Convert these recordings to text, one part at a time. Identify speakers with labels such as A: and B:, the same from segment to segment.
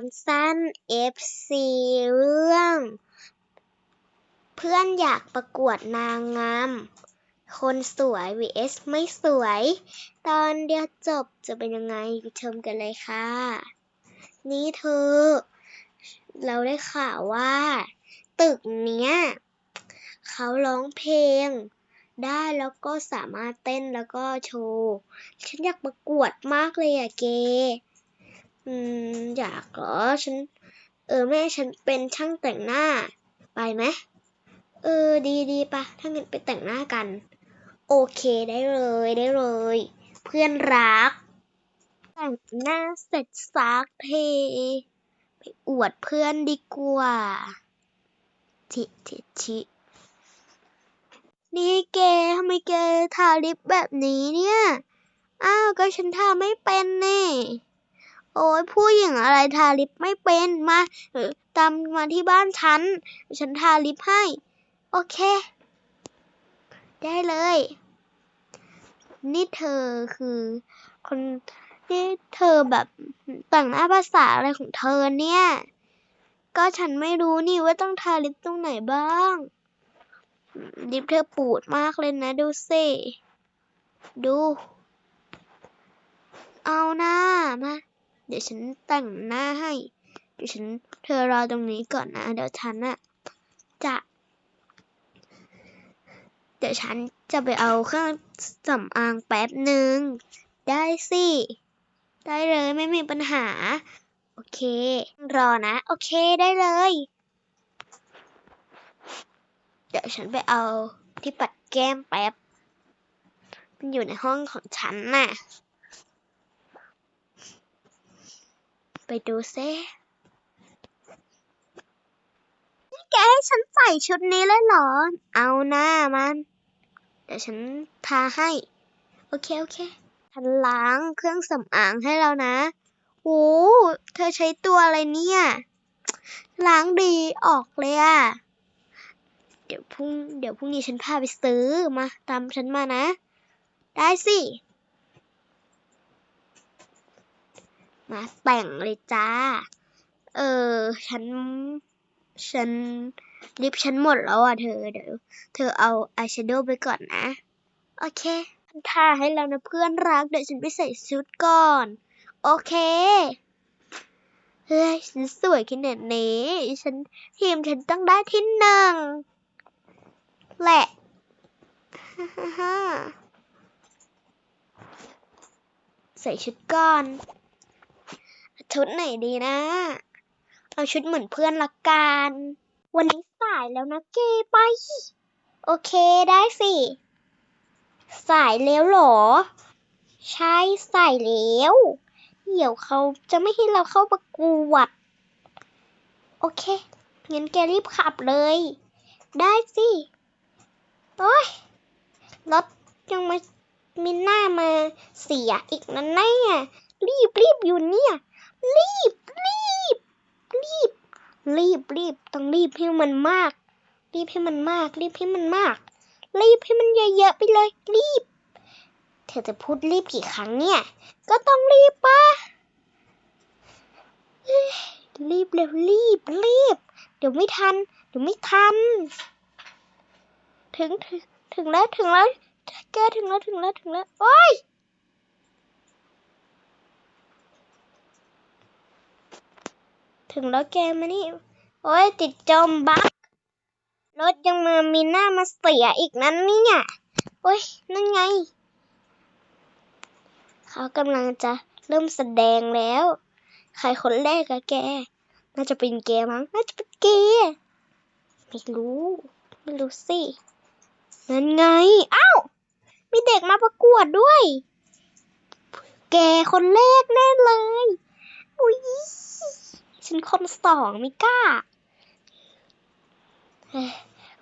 A: อนสั้น FC เรื่อง เพื่อนอยากประกวดนางงาม คนสวย vs ไม่สวย ตอนเดียวจบจะเป็นยังไงไปชมกันเลยค่ะ นี่เธอ เราได้ข่าวว่า ตึกเนี้ยเขาร้องเพลงได้แล้วก็สามารถเต้นแล้วก็โชว์ ฉันอยากประกวดมากเลยอะเก อืม อยากเหรอ ฉัน เออ แม่ฉันเป็นช่างแต่งหน้า ไปไหม เออ ดีดีปะ ถ้างั้นไปแต่งหน้ากัน โอเคได้เลยได้เลย เพื่อนรัก แต่งหน้าเสร็จสักเทไปอวดเพื่อนดีกว่าทิทิทินี่เกทำไมเกทาลิปแบบนี้เนี่ย อ้าว ก็ฉันทาไม่เป็นนี่ โอ้ยผู้หญิงอะไรทาลิปไม่เป็นมาตามมาที่บ้านฉัน ฉันทาลิปให้ โอเค ได้เลย นี่เธอคือ คนนี่เธอแบบแต่งหน้าภาษาอะไรของเธอเนี่ย ก็ฉันไม่รู้นี่ว่าต้องทาลิปตรงไหนบ้างลิปเธอปูดมากเลยนะดูสิดู เอาหน้ามา เดี๋ยวฉันแต่งหน้าให้ เดี๋ยวฉันเธอรอตรงนี้ก่อนนะ เดี๋ยวฉันอะจะ เดี๋ยวฉันจะไปเอาเครื่องสำอางแป๊บหนึ่ง ได้สิ ได้เลยไม่มีปัญหา โอเค รอนะ โอเคได้เลย เดี๋ยวฉันไปเอาที่ปัดแก้มแป๊บ มันอยู่ในห้องของฉันน่ะ ไปดูซินี่แกให้ฉันใส่ชุดนี้เลยเหรอ เอาหน้ามัน เดี๋ยวฉันทาให้ โอเค โอเคฉันล้างเครื่องสำอางให้แล้วนะโอ้เธอใช้ตัวอะไรเนี่ย ล้างดีออกเลยอะเดี๋ยวพรุ่ง เดี๋ยวพรุ่งนี้ฉันพาไปซื้อมา ตามฉันมานะ ได้สิ มาแต่งเลยจ้า เออ ฉัน ฉันลิปฉันหมดแล้วอะเธอ เดี๋ยวเธอเอาอายแชโดว์ไปก่อนนะ โอเคฉันทาให้แล้วนะเพื่อนรัก เดี๋ยวฉันไปใส่ชุดก่อน โอเค เฮ้ย ฉันสวยขนาดนี้ ฉันทีมฉันต้องได้ที่หนึ่งแหละฮ่าฮ่าใส่ชุดก่อน ชุดไหนดีนะ เอาชุดเหมือนเพื่อนละกัน วันนี้สายแล้วนะเกไป โอเคได้สิ สายแล้วหรอ ใช่สายแล้ว เดี๋ยวเขาจะไม่ให้เราเข้าประกวด โอเค งั้นแกรีบขับเลย ได้สิ โอ้ย รถยังมามีหน้ามาเสียอีกนั่นแน่รีบรีบอยู่เนี่ย รีบ รีบ รีบ รีบรีบต้องรีบให้มันมาก รีบให้มันมาก รีบให้มันมาก รีบให้มันเยอะๆไปเลย รีบ เธอจะพูดรีบกี่ครั้งเนี่ย ก็ต้องรีบปะรีบเร็วรีบรีบ เดี๋ยวไม่ทัน เดี๋ยวไม่ทัน ถึงถึงถึงแล้วถึงแล้วแกถึงแล้วถึงแล้วถึงแล้วโอ้ย ถึงแล้วแกมานี่ โอ้ยติดจมบักรถยังมามีหน้ามาเสียอีกนั้นเนี่ยโอ้ยนั่นไง เขากำลังจะเริ่มแสดงแล้ว ใครคนแรกอะแก น่าจะเป็นแกมั้ง น่าจะเป็นแกไม่รู้ ไม่รู้สิ นั่นไง อ้าว มีเด็กมาประกวดด้วย แกคนแรกแน่เลย อุ้ย ฉันคนสองม่กล้า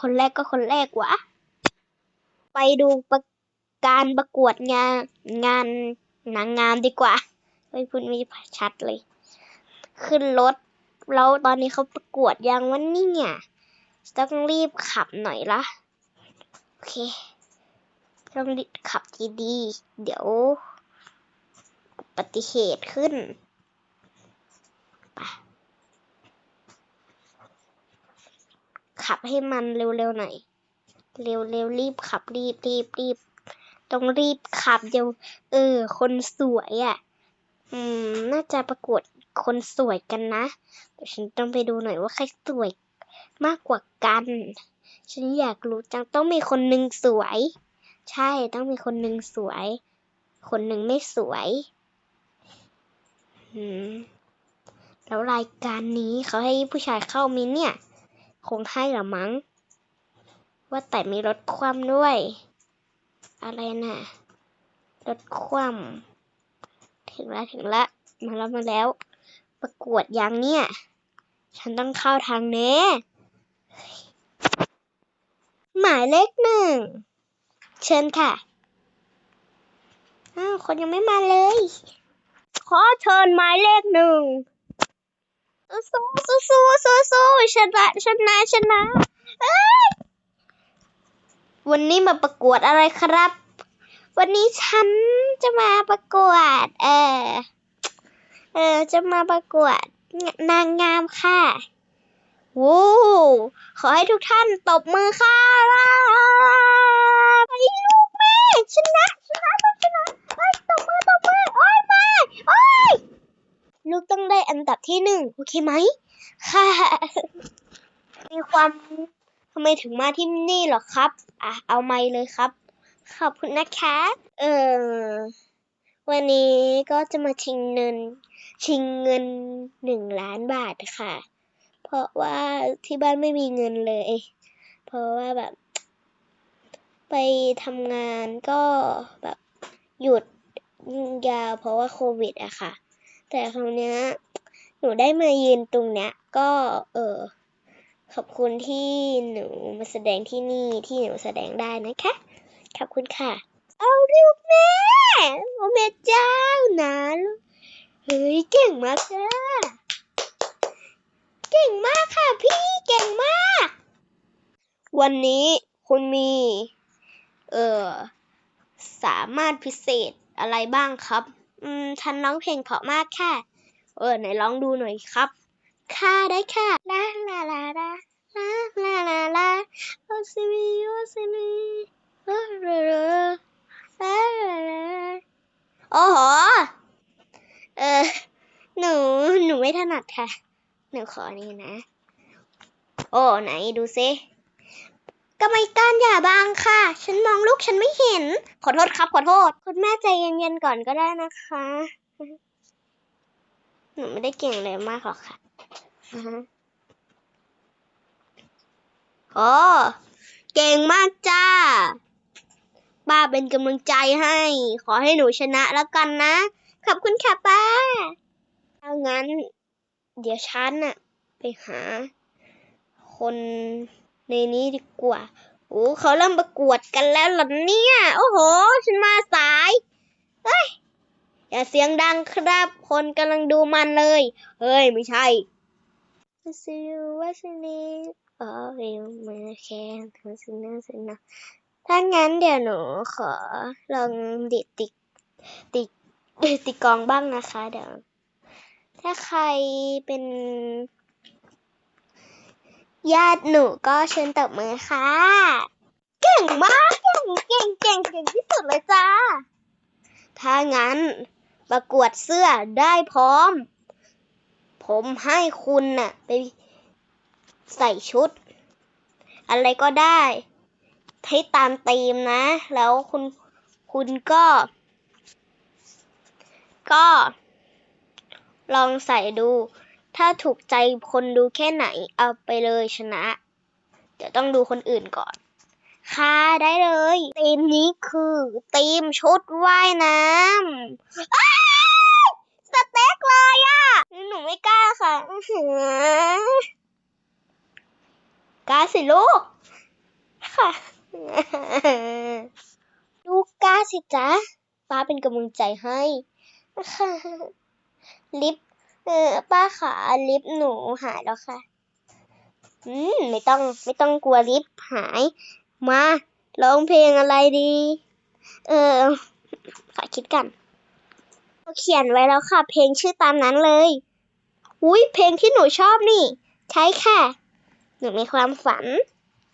A: คนแรกก็คนแรกวะ ไปดูประการประกวดงานงานนางงามดีกว่าไม่พูดไม่ชัดเลย ขึ้นรถแล้วตอนนี้เขาประกวดยังวันนี้เนี่ยต้องรีบขับหน่อยละโอเค ต้องรีบขับดีๆเดี๋ยวอุบัติเหตุขึ้น ไป ขับให้มันเร็วๆหน่อย เร็วๆรีบขับรีบรีบรีบต้องรีบขับเดี๋ยวเออ คนสวยอะ่ะ อืม น่าจะประกวดคนสวยกันนะเดี๋ยวฉันต้องไปดูหน่อยว่าใครสวยมากกว่ากัน ฉันอยากรู้จังต้องมีคนหนึ่งสวย ใช่ต้องมีคนหนึ่งสวย คนหนึ่งไม่สวยอืมแล้วรายการนี้เขาให้ผู้ชายเข้ามิเนี่ย คงให้หรอมั้ง ว่าแต่มีรถคว่ำด้วย อะไรน่ะ รถคว่ำถึงล้วถึงล้วมาแล้วมาแล้ว ประกวดยังเนี่ย ฉันต้องเข้าทางเน้หมายเลขหนึ่ง เชิญค่ะ อ้าว คนยังไม่มาเลย ขอเชิญหมายเลขหนึ่ง สู้สู้สู้สู้สู้ชนะชนะชนะวันนี้มาประกวดอะไรครับ วันนี้ฉันจะมาประกวด เออ เออ จะมาประกวดนางงามค่ะวู้ขอให้ทุกท่านตบมือค่ะไอ้ลูกแม่ชนะชนะต้องชนะไอ้ยตบมือตบมือโอ้ยมาโอ้ย ลูกต้องได้อันดับที่หนึ่ง โอเคไหมค่ะมีความทำไมถึงมาที่นี่หรอครับ อะ เอาไม้เลยครับ ขอบคุณนะคะ เออ วันนี้ก็จะมาชิงเงิน ชิงเงินหนึ่งล้านบาทค่ะ เพราะว่าที่บ้านไม่มีเงินเลย เพราะว่าแบบ ไปทำงานก็แบบหยุดยาวเพราะว่าโควิดอะค่ะ แต่คราวเนี้ย หนูได้มายืนตรงเนี้ย ก็ เออ ขอบคุณที่หนูมาแสดงที่นี่ที่หนูแสดงได้นะคะ ขอบคุณค่ะ เอาลูกแม่โอ้แม่เจ้านะลูกเฮ้ยเก่งมากจ้าเก่งมากค่ะพี่เก่งมาก วันนี้คุณมี เออสามารถพิเศษอะไรบ้างครับ อืมฉันร้องเพลงเพราะมากค่ะ เออไหนลองดูหน่อยครับ ค่ะได้ค่ะลาลาลาลาลาลาลาลาโอซิมิโอซิมิลาลาลาลาลาลาโอ้โหเออหนูหนูไม่ถนัดค่ะ หนูขอนี่นะ โอ้ไหนดูซิกรรมการอย่าบังค่ะ ฉันมองลูกฉันไม่เห็น ขอโทษครับ ขอโทษ คุณแม่ใจเย็นๆก่อนก็ได้นะคะ หนูไม่ได้เก่งเลยมากหรอกค่ะอือฮะโอ้เก่งมากจ้า ป้าเป็นกำลังใจให้ ขอให้หนูชนะแล้วกันนะ ขอบคุณค่ะป้าถ้างั้น เดี๋ยวฉันน่ะ ไปหา คนในนี้ดีกว่า โอ้เขาเริ่มประกวดกันแล้วเหรอเนี่ย โอ้โห ฉันมาสายเฮ้ย อย่าเสียงดังครับ คนกำลังดูมันเลย เฮ้ย ไม่ใช่ See you what's your name Oh you my can ทำสินะสินะถ้างั้นเดี๋ยวหนูขอลองดิดติติติกองบ้างนะคะ เดี๋ยว ถ้าใครเป็นญาติหนูก็เชิญตบมือค่ะ เก่งมาก เก่งเก่งเก่งเก่งที่สุดเลยจ้า ถ้างั้น ประกวดเสื้อได้พร้อม ผมให้คุณน่ะ ไปใส่ชุด อะไรก็ได้ให้ตามธีมนะ แล้วคุณคุณก็ ก็ ลองใส่ดู ถ้าถูกใจคนดูแค่ไหนเอาไปเลยชนะ เดี๋ยวต้องดูคนอื่นก่อน ค่ะได้เลยธีมนี้คือธีมชุดว่ายน้ำสเต็กเลยอะ่ะ หนูไม่กล้าค่ะกล้าสิลูก ค่ะ ลูกกล้าสิจ๊ะป้าเป็นกำลังใจให้ค่ะลิปเออป้าขาลิปหนูหายแล้วค่ะ อืม ไม่ต้องไม่ต้องกลัวลิปหาย มาร้องเพลงอะไรดี เออขอคิดกันเราเขียนไว้แล้วค่ะ เพลงชื่อตามนั้นเลย อุ้ยเพลงที่หนูชอบนี่ ใช่ค่ะ หนูมีความฝัน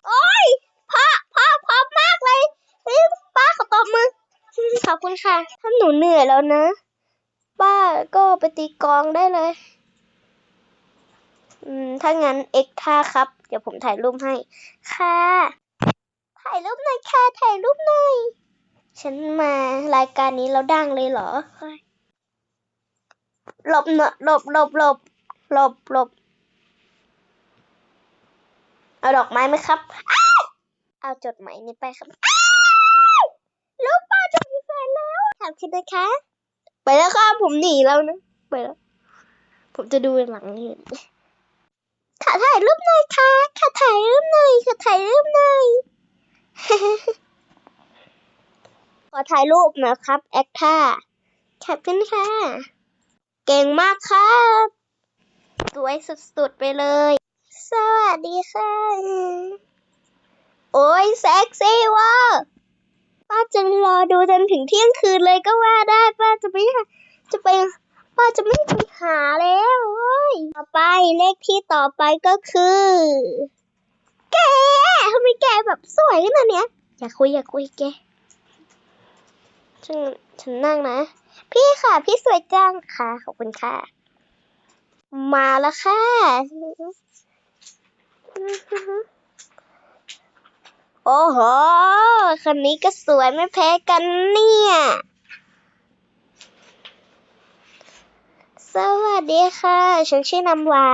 A: โอ้ยพ่อพ่อพร้อมมากเลยป้าขอตบมือ ขอบคุณค่ะ ถ้าหนูเหนื่อยแล้วนะ ป้าก็ไปตีกองได้เลย อืม ถ้างั้นเอ็กท่าครับ เดี๋ยวผมถ่ายรูปให้ ค่ะ ถ่ายรูปหน่อยค่ะถ่ายรูปหน่อย ฉันมารายการนี้แล้วดังเลยเหรอ หลบเนอะหลบหลบหลบหลบหลบเอาดอกไม้ไหมครับ เอาจดหมายนี้ไปครับลูกป้าจะมีแฟนแล้วถามคิดนะคะ ไปแล้วครับผมหนีแล้วนะ ไปแล้ว ผมจะดูหลังอยู่ขอถ่ายรูปหน่อยค่ะขอถ่ายรูปหน่อยขอถ่ายรูปหน่อย ขอถ่ายรูปนะครับ แอคท่าขอบคุณค่ะ เก่งมากครับ สวยสุดๆไปเลย สวัสดีค่ะ โอ้ยเซ็กซี่ว่ะป้าจะรอดูจนถึงเที่ยงคืนเลยก็ว่าได้ป้าจะไปหาจะไปป้าจะไม่ไปหาแล้วเว้ยต่อไปเลขที่ต่อไปก็คือ แกทำไมแกแบบสวยขนาดเนี้ย อย่าคุยอย่าคุยแกฉันฉันนั่งนะ พี่ค่ะ พี่สวยจังค่ะ ขอบคุณค่ะ มาแล้วค่ะโอ้โห คนนี้ก็สวยไม่แพ้กันเนี่ย สวัสดีค่ะ ฉันชื่อน้ำว้า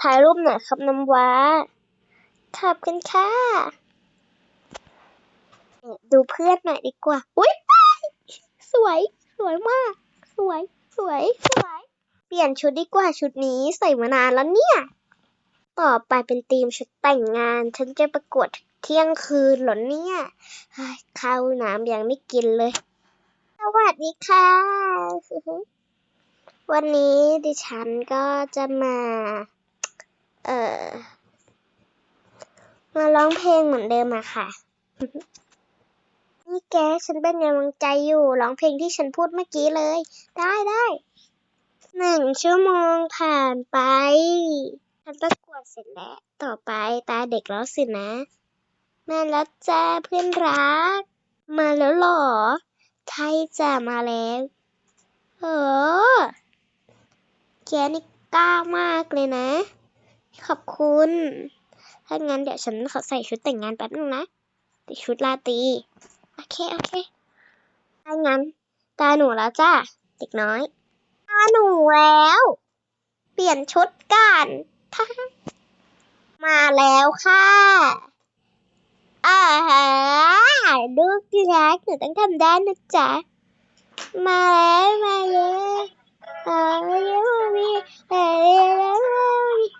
A: ถ่ายรูปหน่อยครับน้ำว้า ขอบคุณค่ะ ดูเพื่อนหน่อยดีกว่า อุ้ยสวย สวยมาก สวย สวย สวย เปลี่ยนชุดดีกว่าชุดนี้ใส่มานานแล้วเนี่ย ต่อไปเป็นธีมชุดแต่งงาน ฉันจะประกวดเที่ยงคืนหรอเนี่ยเฮ้ยข้าวน้ำยังไม่กินเลย สวัสดีค่ะ วันนี้ดิฉันก็จะมา เอ่อ มาร้องเพลงเหมือนเดิมอะค่ะ นี่แกฉันเป็นกำลังใจอยู่ร้องเพลงที่ฉันพูดเมื่อกี้เลย ได้ได้หนึ่งชั่วโมงผ่านไป ฉันประกวดเสร็จแล้ว ต่อไปตาเด็กแล้วสินะ มาแล้วจ้าเพื่อนรัก มาแล้วหรอใช่จ้ามาแล้วเออแกนี่กล้ามากเลยนะ ขอบคุณ ถ้างั้นเดี๋ยวฉันขอใส่ชุดแต่งงานแป๊บนึงนะติชุดราตี โอเค โอเคถ้างั้น ตาหนูแล้วจ้าเด็กน้อย ตาหนูแล้ว เปลี่ยนชุดกันมาแล้วค่ะอ่าฮะลูกที่รักหนูต้องทำได้นะจ๊ะ มาแล้ว มาแล้วอ่าเยวมีเออเยกว่าดีเออเรียกว่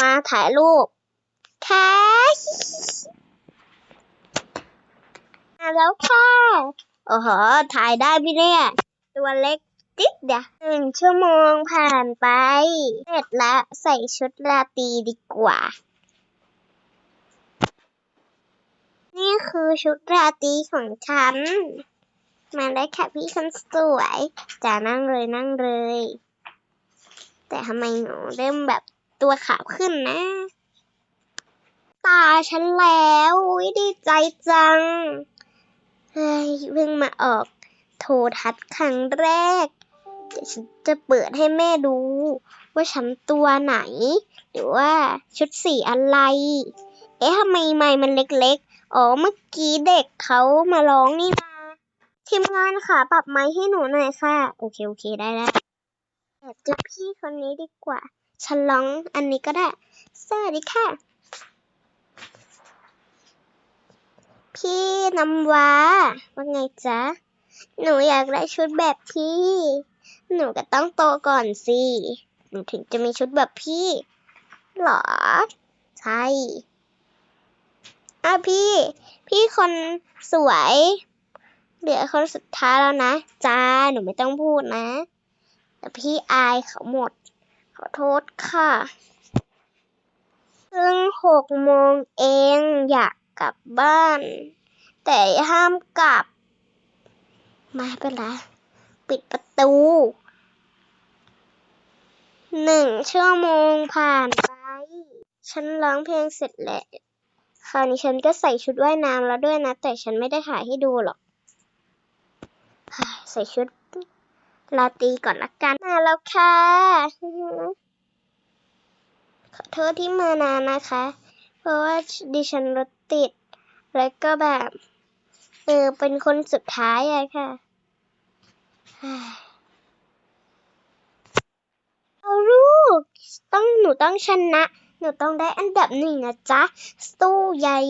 A: มาถ่ายรูปแคชมาแล้วค่ะโอ้โห ถ่ายได้ไหมเนี่ย ตัวเล็กจิ๊ดเดียวหนึ่งชั่วโมงผ่านไป เสร็จแล้วใส่ชุดราตรีดีกว่า นี่คือชุดราตรีของฉัน มาได้ค่ะพี่คนสวยจะนั่งเลยนั่งเลย แต่ทำไมหนูเริ่มแบบตัวขาวขึ้นนะ ตาฉันแล้วอุ๊ยดีใจจังเฮ้ยเพิ่งมาออกโทรทัศน์ครั้งแรกเดี๋ยวฉันจะเปิดให้แม่ดู ว่าฉันตัวไหน หรือว่าชุดสีอะไร เอ๊ะทำไมไมค์มันเล็กๆ อ๋อเมื่อกี้เด็กเขามาร้องนี่นาทีมงานค่ะ ปรับไมค์ให้หนูหน่อยค่ะ โอเค โอเค ได้แล้ว แอบเจอพี่คนนี้ดีกว่าฉันร้องอันนี้ก็ได้ สวัสดีค่ะ พี่น้ำว้าว่าไงจ๊ะ หนูอยากได้ชุดแบบพี่ หนูก็ต้องโตก่อนสิ หนูถึงจะมีชุดแบบพี่ หรอ ใช่อะพี่ พี่คนสวย เหลือคนสุดท้ายแล้วนะ จ้า หนูไม่ต้องพูดนะ แต่พี่อายเขาหมด ขอโทษค่ะเพิ่งหกโมงเองอยากกลับบ้าน แต่ห้ามกลับม่เป็นไรปิดประตูหนึ่งชั่วโมงผ่านไป ฉันร้องเพลงเสร็จแล้วคราวนี้ฉันก็ใส่ชุดว่ายน้ำแล้วด้วยนะ แต่ฉันไม่ได้ถ่ายให้ดูหรอก ใส่ชุด ลาตีก่อนละกัน มาแล้วค่ะ ขอโทษที่มานานนะคะ เพราะว่าดิฉันรถติด แล้วก็แบบ เออ เป็นคนสุดท้ายอะค่ะเอาลูก ต้องหนูต้องชนะ หนูต้องได้อันดับหนึ่งนะจ๊ะ สู้ยาย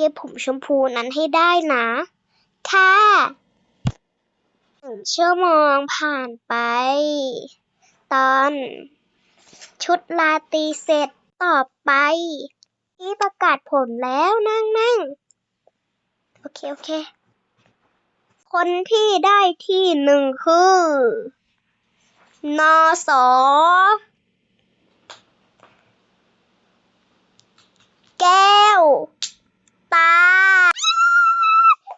A: ยายผมชมพูนั้นให้ได้นะ ค่ะ ชั่วโมงผ่านไป ตอนชุดลาตีเสร็จต่อไป ที่ประกาศผลแล้วนั่งนั่งโอเค โอเค คนที่ได้ที่หนึ่งคือ นอสอแก้ว ตา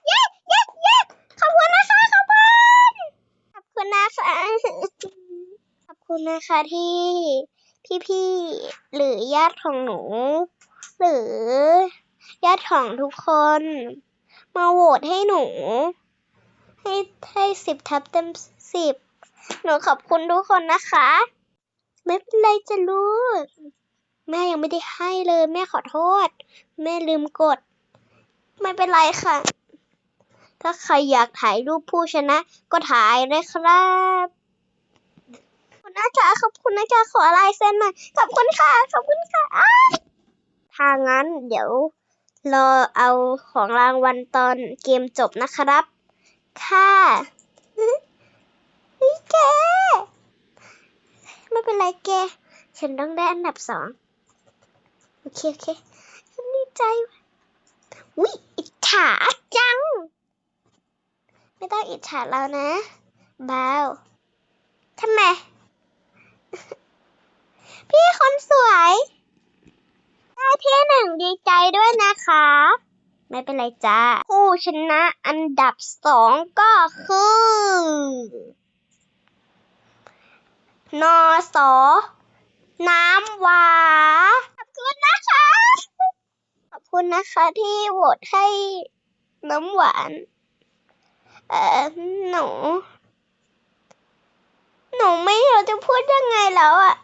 A: เย้เย้เย้ขอบคุณนะคะ ขอบคุณ ขอบคุณนะคะ ขอบคุณนะคะที่พี่ๆหรือญาติของหนู หรือญาติของทุกคน มาโหวตให้หนู ให้ให้สิบทับเต็มสิบหนูขอบคุณทุกคนนะคะ ไม่เป็นไรจะลูกแม่ยังไม่ได้ให้เลย แม่ขอโทษ แม่ลืมกด ไม่เป็นไรค่ะ ถ้าใครอยากถ่ายรูปผู้ชนะก็ถ่ายเลยครับขอบคุณนะคะขอบคุณนะคะขอลายเซ็นหน่อยขอบคุณค่ะขอบคุณค่ะอ้ายถ้างั้นเดี๋ยวรอเอาของรางวัลตอนเกมจบนะครับ ค่ะเฮ้ยแกไม่เป็นไรแก ฉันต้องได้อันดับสองโอเคโอเคฉันดีใจว่ะวิอิจฉาจัง ไม่ต้องอิจฉาเรานะบาวทำไม พี่คนสวย ได้ที่หนึ่งดีใจด้วยนะคะ ไม่เป็นไรจ้า ผู้ชนะอันดับสองก็คือ นอสอน้ำหวาขอบคุณนะคะ ขอบคุณนะคะที่โหวตให้น้ำหวาน เออหนู หนูไม่รู้จะพูดยังไงแล้วอะ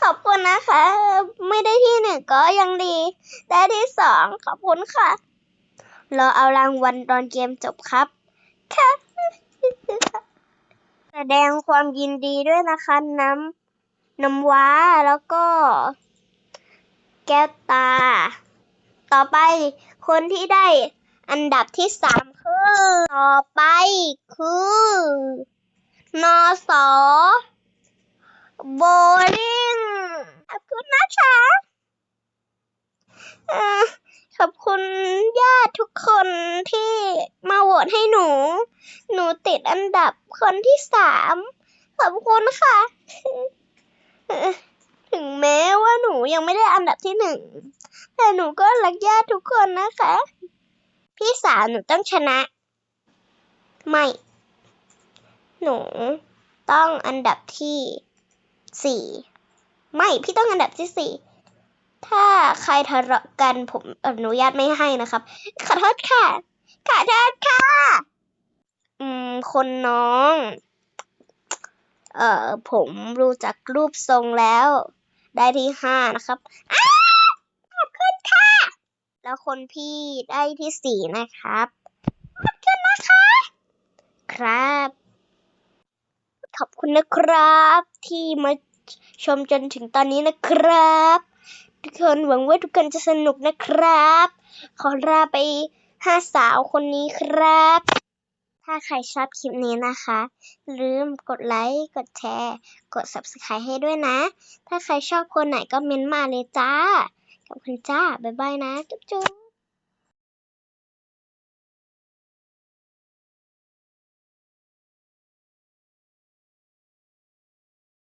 A: ขอบคุณนะคะ ไม่ได้ที่หนึ่งก็ยังดี ได้ที่สองขอบคุณค่ะ รอเอารางวัลตอนเกมจบครับ ค่ะ แสดงความยินดีด้วยนะคะน้ำน้ำว้าแล้วก็ แก้วตา ต่อไปคนที่ได้ อันดับที่สามคือ ต่อไปคือ นอสอโบลิ่งขอบคุณนะคะขอบคุณญาติทุกคนที่มาโหวตให้หนู หนูติดอันดับคนที่สามขอบคุณค่ะ ถึงแม้ว่าหนูยังไม่ได้อันดับที่หนึ่ง แต่หนูก็รักญาติทุกคนนะคะ พี่สาวหนูต้องชนะ ไม่ หนู ต้องอันดับที่สี่ไม่พี่ต้องอันดับที่สี่ถ้าใครทะเลาะกันผมอนุญาตไม่ให้นะครับ ขอโทษค่ะ ขอโทษค่ะ อืม คนน้อง เอ่อ ผมรู้จักรูปทรงแล้ว ได้ที่ห้านะครับ อ้าขอบคุณค่ะ แล้วคนพี่ได้ที่สี่นะครับวัดกันนะคะ ครับ ขอบคุณนะครับ ที่มาชมจนถึงตอนนี้นะครับ ทุกคนหวังว่าทุกคนจะสนุกนะครับ ขอลาไปห้าสาวคนนี้ครับ ถ้าใครชอบคลิปนี้นะคะ ลืมกดไลค์ กดแชร์ กด subscribe ให้ด้วยนะ ถ้าใครชอบคนไหนก็เม้นมาเลยจ้า ขอบคุณจ้า บ๊ายบายนะ จุ๊บจุ๊บ